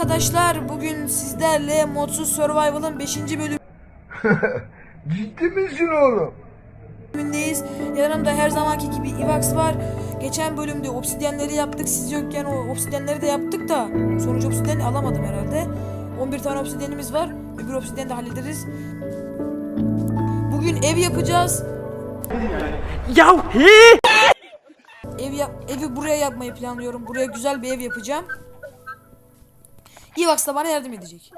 Arkadaşlar bugün sizlerle Modsuz Survival'ın 5. Ciddi misin oğlum? bölümündeyiz. Yanımda her zamanki gibi Ivax var. Geçen bölümde obsidyenleri yaptık. Siz yokken o obsidyenleri de yaptık da sonucu obsidyeni alamadım herhalde. 11 tane obsidyenimiz var. Öbür obsidyeni de hallederiz. Bugün ev yapacağız. Ya he! Ev yap evi buraya yapmayı planlıyorum. Buraya güzel bir ev yapacağım. Ivax da bana yardım edecek.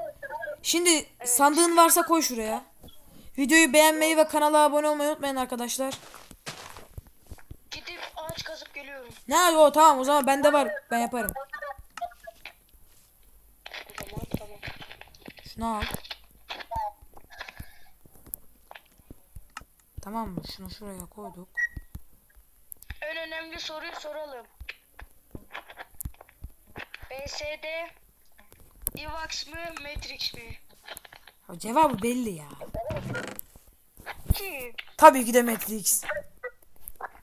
Şimdi sandığın varsa koy şuraya. Videoyu beğenmeyi ve kanala abone olmayı unutmayın arkadaşlar. Gidip ağaç kazıp geliyorum. Ne o tamam o zaman bende var. Ben yaparım. O zaman tamam. Şunu al. Tamam mı? Şunu şuraya koyduk. En önemli soruyu soralım. BSD Evax mı Matrix mi? Ya cevabı belli ya. Ki Tabii ki de Matrix.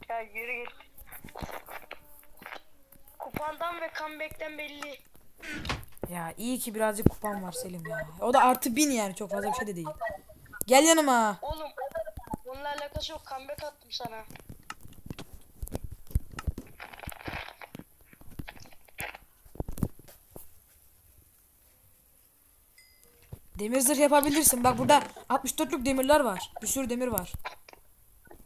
ya yürü git. Kupandan ve comeback'ten belli. Ya iyi ki birazcık kupam var Selim ya. O da artı bin yani çok fazla bir şey de değil. Gel yanıma. Oğlum bununla alakası yok. Comeback attım sana. Demir zırh yapabilirsin. Bak burada 64'lük demirler var. Bir sürü demir var.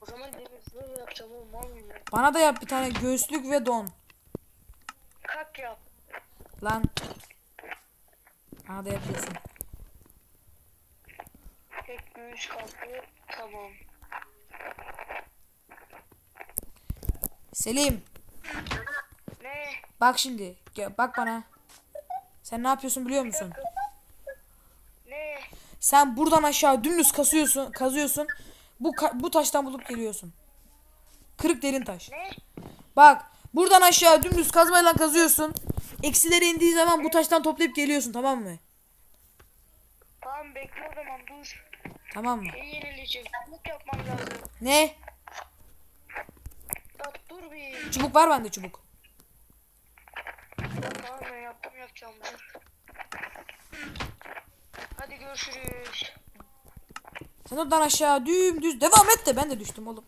O zaman demir zırh yapacağım oğlum almıyor. Bana da yap bir tane göğüslük ve don. Kalk yap. Lan. Bana da yapıyorsun. Tek göğüs kalktı. Tamam. Selim. Ne? Bak şimdi. Gel, bak bana. Sen ne yapıyorsun biliyor musun? Sen buradan aşağı dümdüz kasıyorsun, kazıyorsun. Bu ka- bu taştan bulup geliyorsun. Kırık derin taş. Ne? Bak, buradan aşağı dümdüz kazmayla kazıyorsun. Eksileri indiği zaman bu taştan toplayıp geliyorsun, tamam mı? Tamam bekle o zaman dur. Tamam mı? Yenileyeceğim? Çubuk yapmam lazım. Ne? Ya dur bir. Çubuk var bende çubuk. Tamam ben yaptım yapacağım dur. Görüşürüz. Sen oradan aşağı dümdüz devam et de ben de düştüm oğlum.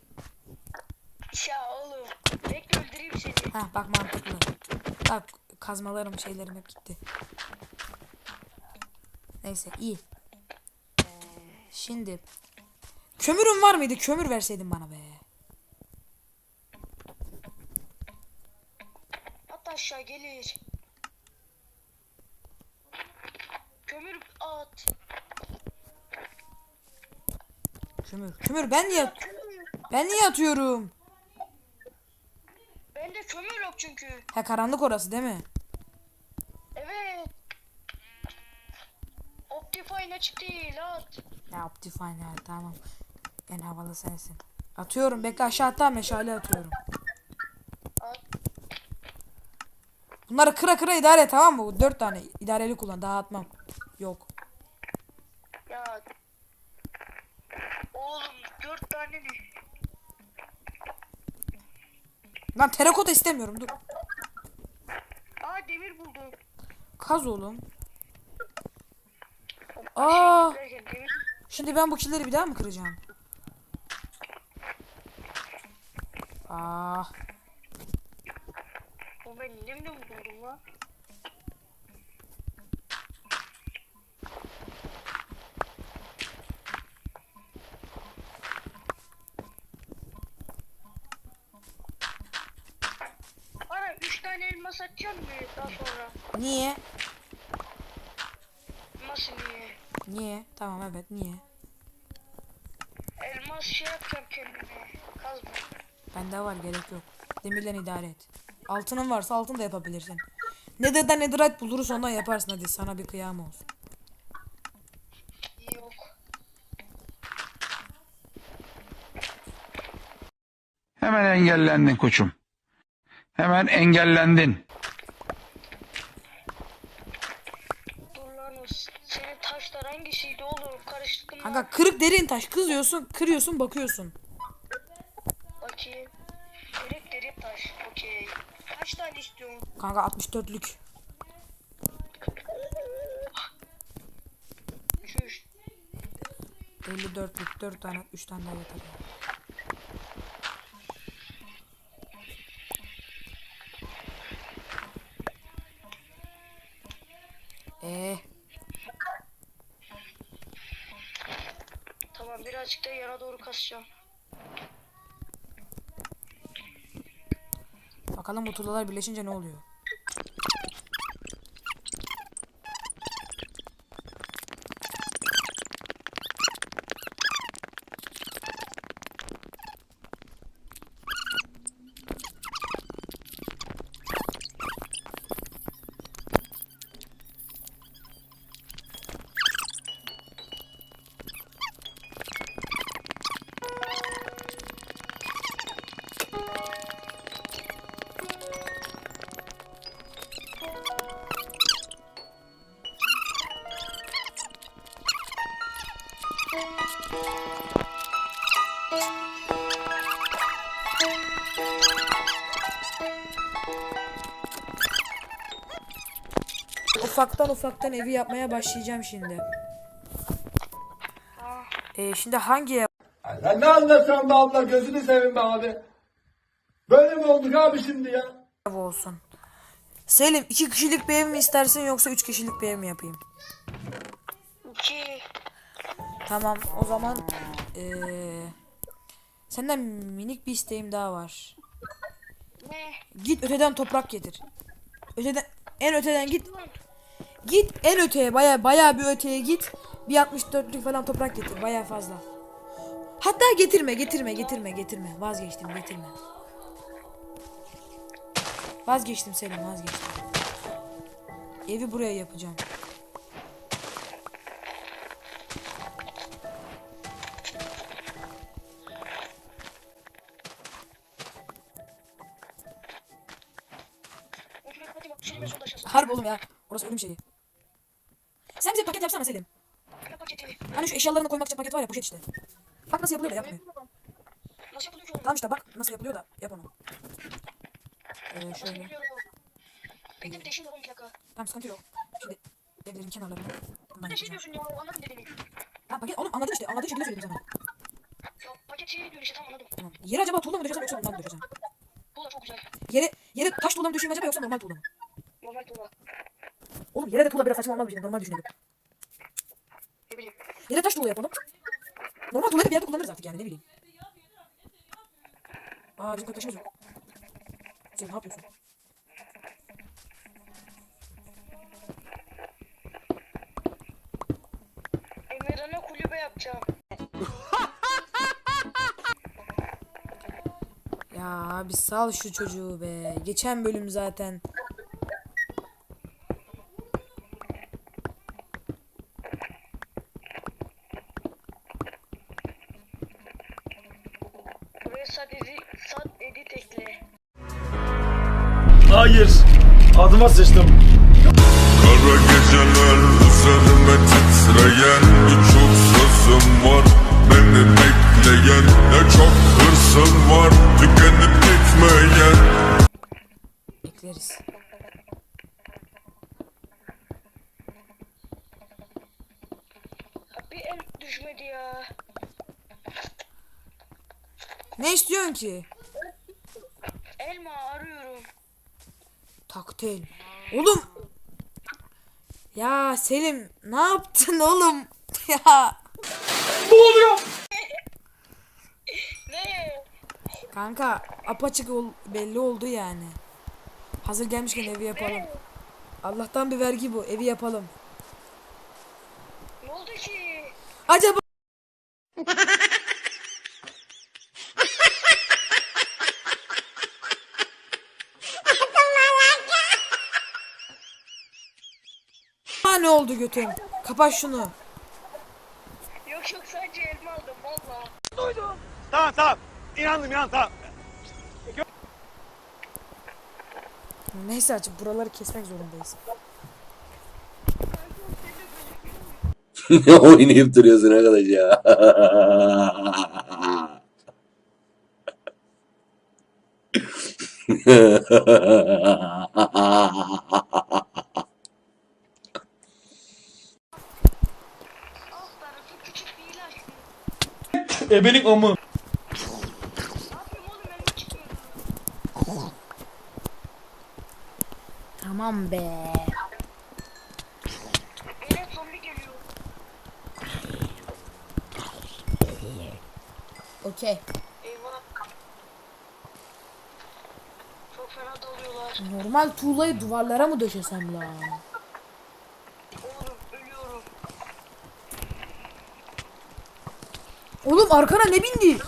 Ya oğlum. Bekle öldüreyim seni. Ha bak mantıklı. Bak kazmalarım şeylerim hep gitti. Neyse iyi. Şimdi kömürün var mıydı? Kömür verseydin bana be. At aşağı gelir. Kömür at. Kömür. Kömür ben niye ben niye atıyorum? Bende kömür yok çünkü. Ha karanlık orası değil mi? Evet. Optifine açık değil at. Ya Optifine ya tamam. En havalı sensin. Atıyorum bekle aşağı hatta meşale atıyorum. At. Bunları kıra kıra idare et tamam mı? Bu Dört tane idareli kullan daha atmam. Yok. Ya. Oğlum dört tane ne? Lan terakota istemiyorum dur. Aa demir buldum. Kaz oğlum. Aa, Şey, demir şimdi ben bu killeri bir daha mı kıracağım? Ah, O ben de buldum lan? Bana üç tane elmas atacak mı daha sonra? niye? Nasıl niye? Niye? Tamam evet niye? Elmas şey yapacağım kendime. Kazma. Bende var gerek yok. Demirden idare et. Altının varsa altın da yapabilirsin. Nether'dan netherite buluruz ondan yaparsın hadi sana bir kıyam olsun. Yok. Hemen engellendin koçum. Hemen engellendin. bak kırık derin taş kızıyorsun kırıyorsun bakıyorsun. Kırık derin taş. Okey. Kaç tane istiyorsun? Kanka 64'lük. Üç, üç. 54'lük 4 tane 3 tane daha yeter. Eee birazcık da yana doğru kasacağım. bakalım bu tuğlalar birleşince ne oluyor? Ufaktan ufaktan evi yapmaya başlayacağım şimdi. Ee, şimdi hangi ev Sen ne anlatıyorsun be abla gözünü seveyim be abi. Böyle mi olduk abi şimdi ya? olsun? Selim iki kişilik bir ev mi istersin yoksa üç kişilik bir ev mi yapayım? İki. Tamam o zaman ee, senden minik bir isteğim daha var. Ne? Git öteden toprak getir. Öteden en öteden git. Git en öteye baya baya bir öteye git. Bir 64'lük falan toprak getir baya fazla. Hatta getirme getirme getirme getirme. Vazgeçtim getirme. Vazgeçtim Selim vazgeçtim. Evi buraya yapacağım. Harbi oğlum ya. Orası ölüm şeyi. Sen bize paket yapsana Selim. Hani şu eşyalarını koymak için paket var ya poşet işte. Bak nasıl yapılıyor da yapmıyor. Nasıl yapılıyor? Tamam işte bak nasıl yapılıyor da yap onu. Ee, şöyle. Bekle bir de şimdi oğlum bir dakika. Tamam sıkıntı yok. Şimdi evlerin kenarlarını bundan şey diyorsun ya anladım dediğini. Ha paket oğlum anladın işte anladığın şekilde söyledim sana. Ya paket şey diyor işte tamam anladım. Tamam. Yere acaba tuğla mı döşesem yoksa normal mi döşesem? Da çok güzel. Yere, yere taş tuğla mı döşeyim acaba yoksa normal tuğla mı? Normal tuğla. Oğlum yere de tuğla biraz saçma olmaz bir. Normal düşünelim. Ne bileyim. Yere taş tuğla yapalım. Normal tuğlayı da bir yerde kullanırız artık yani ne bileyim. Aa bizim kardeşimiz yok. Sen ne yapıyorsun? Emirhan'a kulübe yapacağım. Ya abi sal şu çocuğu be. Geçen bölüm zaten. Hayır. Adıma sıçtım. Kara geceler üzerime titreyen Birçok sözüm var beni bekleyen Ne çok hırsım var tükenip gitmeyen Ekleriz. Ha, bir el düşmedi ya. Ne istiyorsun ki? Elma arıyorum. Taktel. Oğlum. Ya Selim ne yaptın oğlum? ya. Ne? Kanka apaçık ol, belli oldu yani. Hazır gelmişken evi yapalım. Allah'tan bir vergi bu. Evi yapalım. Ne oldu ki? Acaba Ha ne oldu götüm? Kapat şunu. Yok yok sadece elma aldım valla. Tamam tamam. İnandım inandım tamam. Neyse açıp buraları kesmek zorundayız. ne oynayıp duruyorsun arkadaş ya? Ebenin amı. Tamam be. Okey. Normal tuğlayı duvarlara mı döşesem lan? Oğlum ölüyorum. Oğlum arkana ne bindi?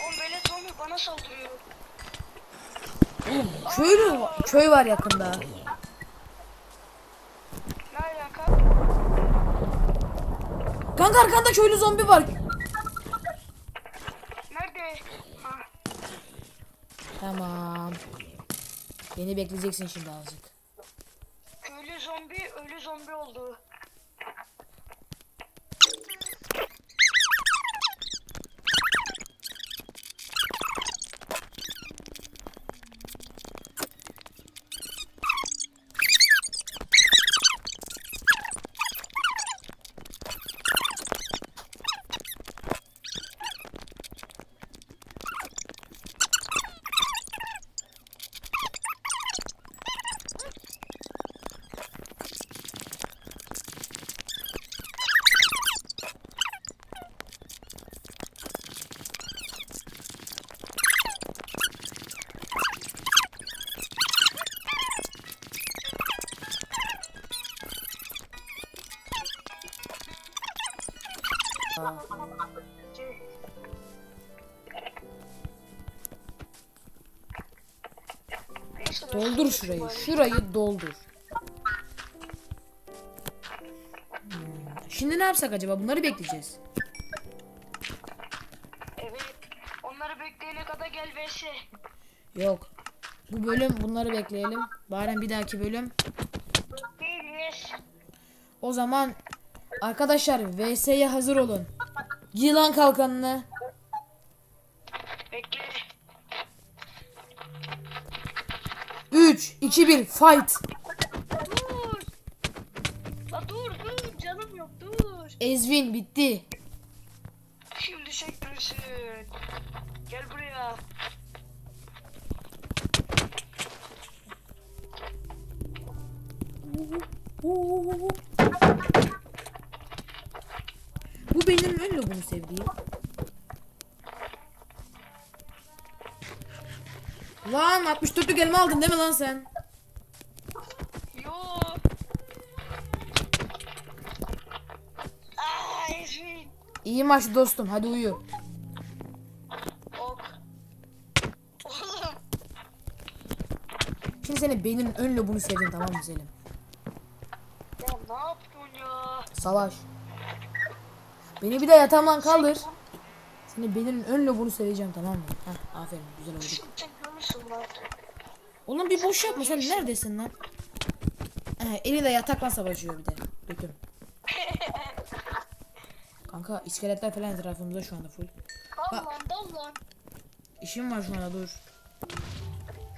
Oğlum böyle zombi bana saldırıyor. Köylü köy var yakında. Kanka arkanda köylü zombi var. Nerede? Ha. Tamam. Beni bekleyeceksin şimdi azıcık. Doldur şurayı. Şurayı doldur. Şimdi ne yapsak acaba? Bunları bekleyeceğiz. Evet. Onları bekleyene kadar gel vs. Yok. Bu bölüm bunları bekleyelim. Bari bir dahaki bölüm. Değil yes. O zaman arkadaşlar VS'ye hazır olun. Giy lan kalkanını. Bekle. 3, 2, 1 fight. Dur. La dur dur canım yok dur. Ezvin bitti. Şimdi sektörsün. Gel buraya. Bu benim en lobunu sevdiğim. Lan 64'lük elma aldın değil mi lan sen? Yo. Aa Ezmin. İyi maç dostum hadi uyu. Ok. Oğlum. Şimdi seni beynin ön lobunu sevdim tamam mı Selim? Ya ne yapıyorsun ya? Savaş. Beni bir de yatağımdan kaldır. Seni benim ön lobunu seveceğim tamam mı? Heh, aferin güzel oldu. Şimdi sen görürsün lan. Oğlum bir boş yapma sen neredesin lan? He, eli de yatakla savaşıyor bir de. Götüm. Kanka iskeletler falan etrafımızda şu anda full. Dal lan dal lan. İşim var şu anda dur.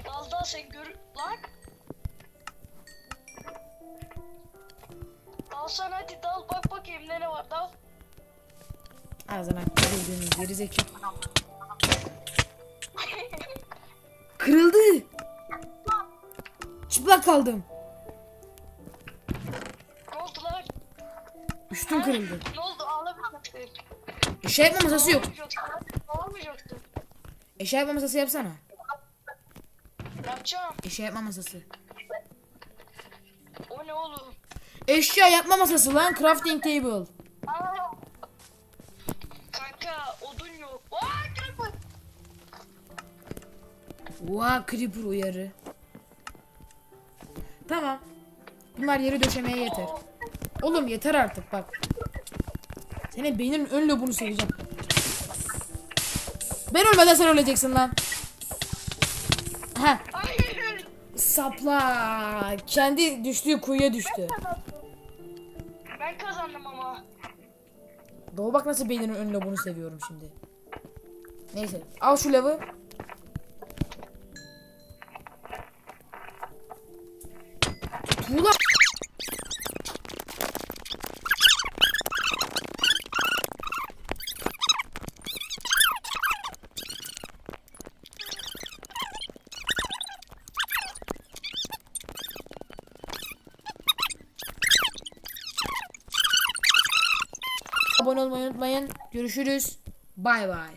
Dal dal sen gör lan. Dalsan hadi dal bak bakayım ne ne var dal. Ağzına geri zekalı. Kırıldı. Çıplak kaldım. Ne oldu lan? Üstüm kırıldı. Ne oldu ağlamayacaktın. Eşya yapma masası yok. Ağlamayacaktın. Eşya yapma masası yapsana. Yapacağım. Eşya yapma masası. O ne oğlum? Eşya yapma masası lan crafting table. Oha creeper uyarı. Tamam. Bunlar yeri döşemeye yeter. Oğlum yeter artık bak. Senin beynin ön lobunu seveceğim. Ben ölmeden sen öleceksin lan. Hayır. Sapla. Kendi düştüğü kuyuya düştü. Ben kazandım ama. Doğu bak nasıl beyninin ön lobunu seviyorum şimdi. Neyse. Al şu lavı. Unutmayın. Görüşürüz. Bay bay.